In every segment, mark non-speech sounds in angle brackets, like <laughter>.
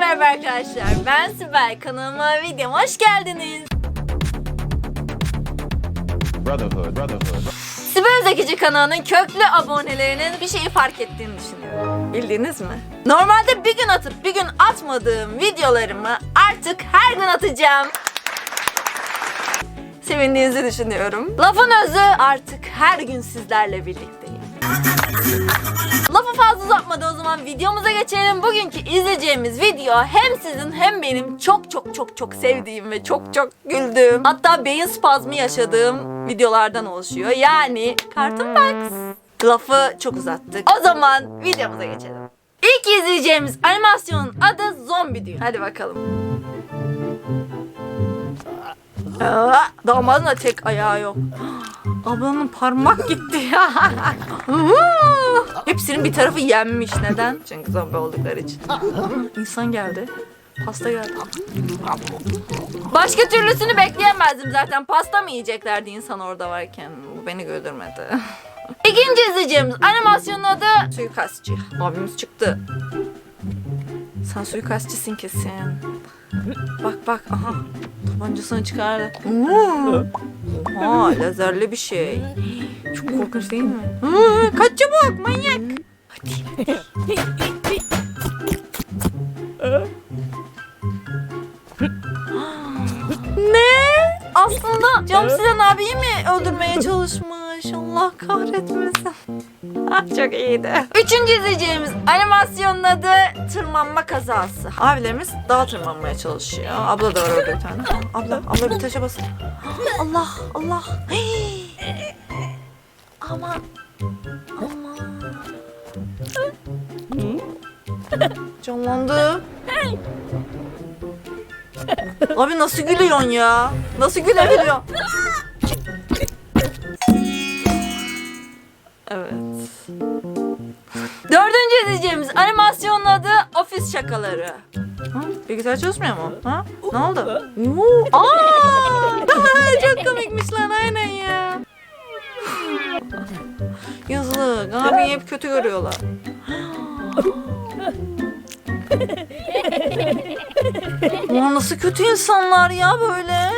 merhaba arkadaşlar. Ben Sibel. Kanalıma videoma hoş geldiniz. Brotherhood, brotherhood. Sibel Zekici kanalının köklü abonelerinin bir şeyi fark ettiğini düşünüyorum. Bildiniz mi? Normalde bir gün atıp bir gün atmadığım videolarımı artık her gün atacağım. Sevindiğinizi düşünüyorum. Lafın özü artık her gün sizlerle birlikteyim. Lafı fazla uzatmadan o zaman videomuza geçelim. Bugünkü izleyeceğimiz video hem sizin hem benim çok çok çok çok sevdiğim ve çok çok güldüğüm hatta beyin spazmı yaşadığım videolardan oluşuyor. Yani Cartoon Box. Lafı çok uzattık. O zaman videomuza geçelim. İlk izleyeceğimiz animasyonun adı Zombi Düğün. Hadi bakalım. Aa, damadın da tek ayağı yok. Ablanın parmak gitti ya. Hepsinin bir tarafı yenmiş. Neden? Çünkü zombi oldukları için. İnsan geldi. Pasta geldi. Başka türlüsünü bekleyemezdim zaten. Pasta mı yiyeceklerdi insan orada varken? Bu beni güldürmedi. <laughs> İkinci izleyeceğimiz animasyonun adı Suikastçı. Abimiz çıktı. Sen suikastçısın kesin. Bak bak aha. Tabancasını çıkardı. Oo. Oha lazerli bir şey. Çok korkunç değil mi? Hı, kaç çabuk manyak. Hadi. ne? Aslında Camsilen abiyi mi öldürmeye çalışmış? Allah kahretmesin. <laughs> Çok iyiydi. Üçüncü izleyeceğimiz animasyonun adı tırmanma kazası. Abilerimiz dağa tırmanmaya çalışıyor. Abla da var orada bir tane. Abla, abla bir taşa basın. <gasps> Allah, Allah. <gasps> Hey. Aman, aman. Canlandı. Abi nasıl gülüyorsun ya? Nasıl gülebiliyorsun? <laughs> Ofis Şakaları. Ha? Bilgisayar çalışmıyor mu? Ha? Ne oldu? Oo, Aa! <laughs> Çok komikmiş lan aynen ya. Yazık. Abi hep kötü görüyorlar. <gasps> Ulan nasıl kötü insanlar ya böyle?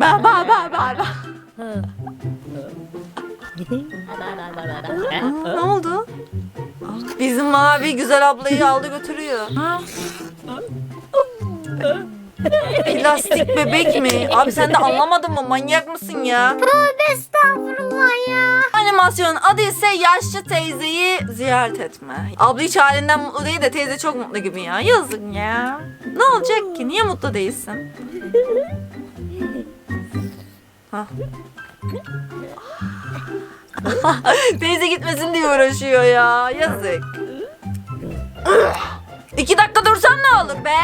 Ba ba ba ba ba. Aa, ne oldu? Bizim mavi güzel ablayı aldı götürüyor. Plastik bebek mi? Abi sen de anlamadın mı? Manyak mısın ya? Tövbe estağfurullah Animasyonun adı ise yaşlı teyzeyi ziyaret etme. Abla hiç halinden mutlu değil de teyze çok mutlu gibi ya. Yazık ya. Ne olacak ki? Niye mutlu değilsin? Ha. <laughs> teyze gitmesin diye uğraşıyor ya. Yazık. İki dakika dursan ne olur be?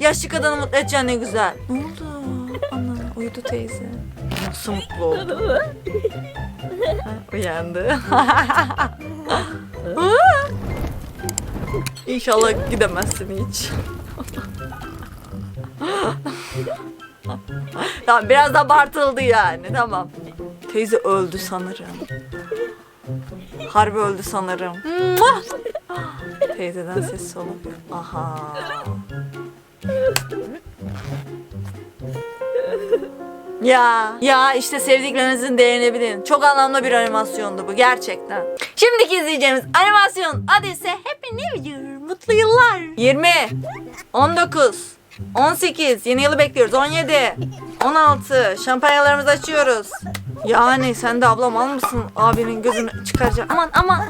Yaşlı kadını mutlu edeceksin ne güzel. Ne oldu? Ana uyudu teyze. Nasıl mutlu oldu? Uyandı. <laughs> İnşallah gidemezsin hiç. <laughs> tamam biraz abartıldı yani tamam. Teyze öldü sanırım. Harbi öldü sanırım. Teyzeden ses soluk. Aha. Ya ya işte sevdiklerinizin değerini bilin. Çok anlamlı bir animasyondu bu gerçekten. Şimdiki izleyeceğimiz animasyon adı ise Happy New Year. Mutlu yıllar. 20 19 18 yeni yılı bekliyoruz. 17 16 şampanyalarımızı açıyoruz. Yani sen de ablam al mısın? Abinin gözünü çıkaracak. Aman aman.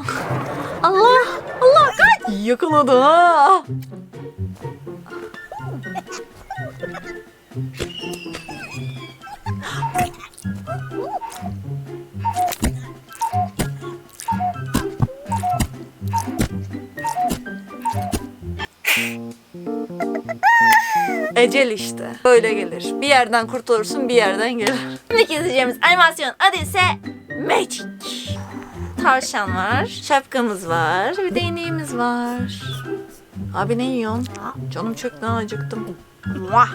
Allah Allah kaç. Yakaladı ha. Ecel işte. Böyle gelir. Bir yerden kurtulursun bir yerden gelir. Şimdiki izleyeceğimiz animasyon adı ise Magic. Tavşan var. Şapkamız var. Bir değneğimiz var. Abi ne yiyorsun? Canım çöktü acıktım. Muah.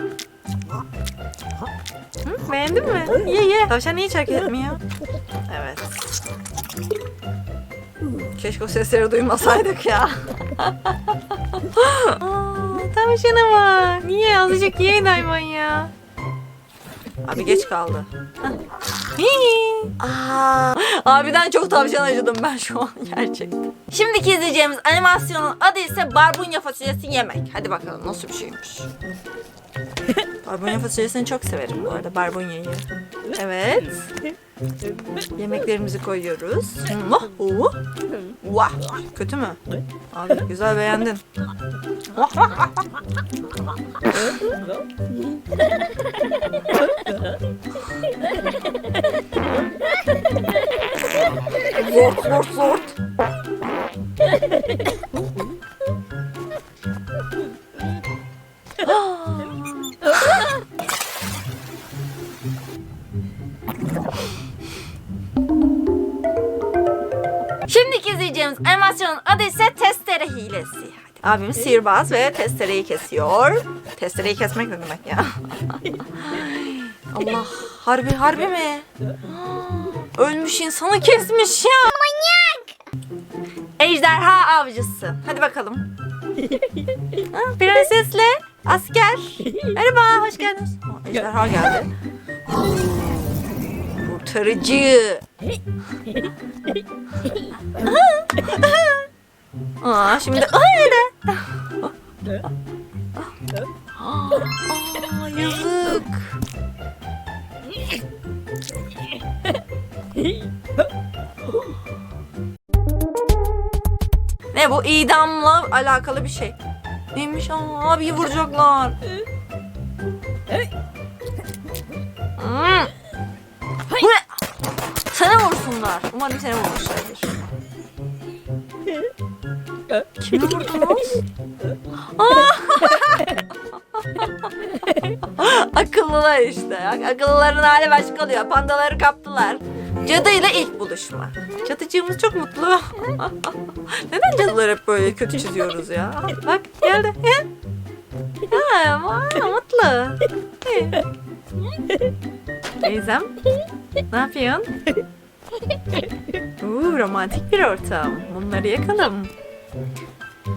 Hı, beğendin mi? Ye ye. Tavşan hiç hareket etmiyor. Evet. Keşke o sesleri duymasaydık ya. <laughs> Tavşana bak. Niye azıcık yiyin hayvan ya. Abi geç kaldı. Aa, abiden çok tavşan acıdım ben şu an <laughs> gerçekten. Şimdiki izleyeceğimiz animasyonun adı ise barbunya fasulyesi yemek. Hadi bakalım nasıl bir şeymiş. <laughs> barbunya fasulyesini çok severim bu arada barbunyayı. Evet. Yemeklerimizi koyuyoruz. Vah, oh. Vah. Kötü mü? Abi güzel beğendin. Vah, Şimdiki izleyeceğimiz animasyonun adı ise testere hilesi. Hadi. Abimiz sihirbaz ve testereyi kesiyor. Testereyi kesmek ne demek ya? <laughs> Allah harbi harbi mi? <gasps> Ölmüş insanı kesmiş ya. Manyak. Ejderha avcısı. Hadi bakalım. ha, prensesle asker. Merhaba hoş geldiniz. Ejderha geldi. Kurtarıcı. Aa şimdi öyle. Aa yazık. Ne bu idamla alakalı bir şey. Neymiş Aa, abiyi vuracaklar. Vursunlar. Umarım seni vurmuşlardır. Kimi vurdunuz? <laughs> Akıllılar işte. Akıllıların hali başka oluyor. Pandaları kaptılar. Cadı ile ilk buluşma. Cadıcığımız çok mutlu. <laughs> Neden cadılar hep böyle kötü çiziyoruz ya? Bak geldi. Ha, mutlu. Teyzem, ne yapıyorsun? <laughs> Uuu, romantik bir ortam. Bunları yakalım.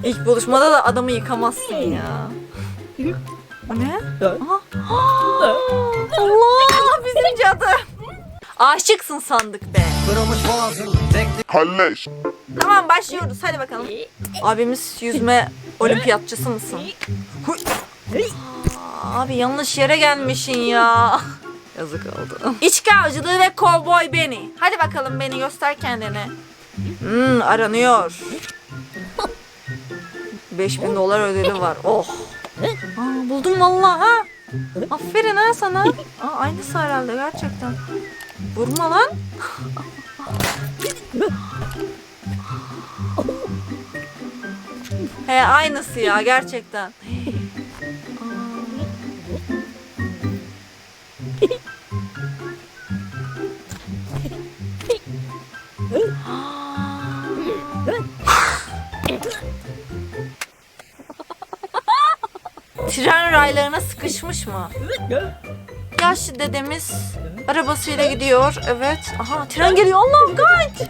İlk buluşmada da adamı yıkamazsın ya. O ne? Aha. Allah bizim cadı. Aşıksın sandık be. Halleş. Tamam başlıyoruz hadi bakalım. Abimiz yüzme olimpiyatçısı mısın? Huy. Aa, Abi yanlış yere gelmişsin ya. Yazık oldu. İçki avcılığı ve kovboy beni. Hadi bakalım beni göster kendini. Hmm, aranıyor. 5000 dolar ödülü var. Oh. Aa, buldum vallahi ha. Aferin ha sana. Aa, aynısı herhalde gerçekten. Vurma lan. He aynısı ya gerçekten. Raylarına sıkışmış mı? Yaşlı dedemiz arabasıyla gidiyor. Evet. Aha tren geliyor. Allah'ım kaç.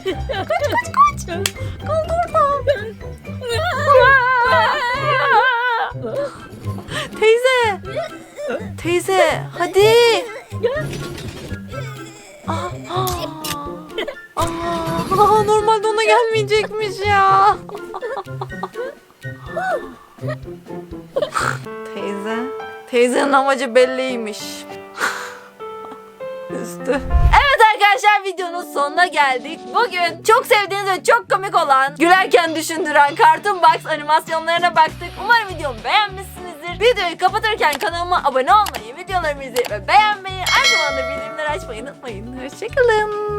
Teyzenin amacı belliymiş. <laughs> Üstü. Evet arkadaşlar videonun sonuna geldik. Bugün çok sevdiğiniz ve çok komik olan, gülerken düşündüren Cartoon Box animasyonlarına baktık. Umarım videomu beğenmişsinizdir. Videoyu kapatırken kanalıma abone olmayı, videolarımı izlemeyi ve beğenmeyi, aynı zamanda bildirimleri açmayı unutmayın. Hoşçakalın.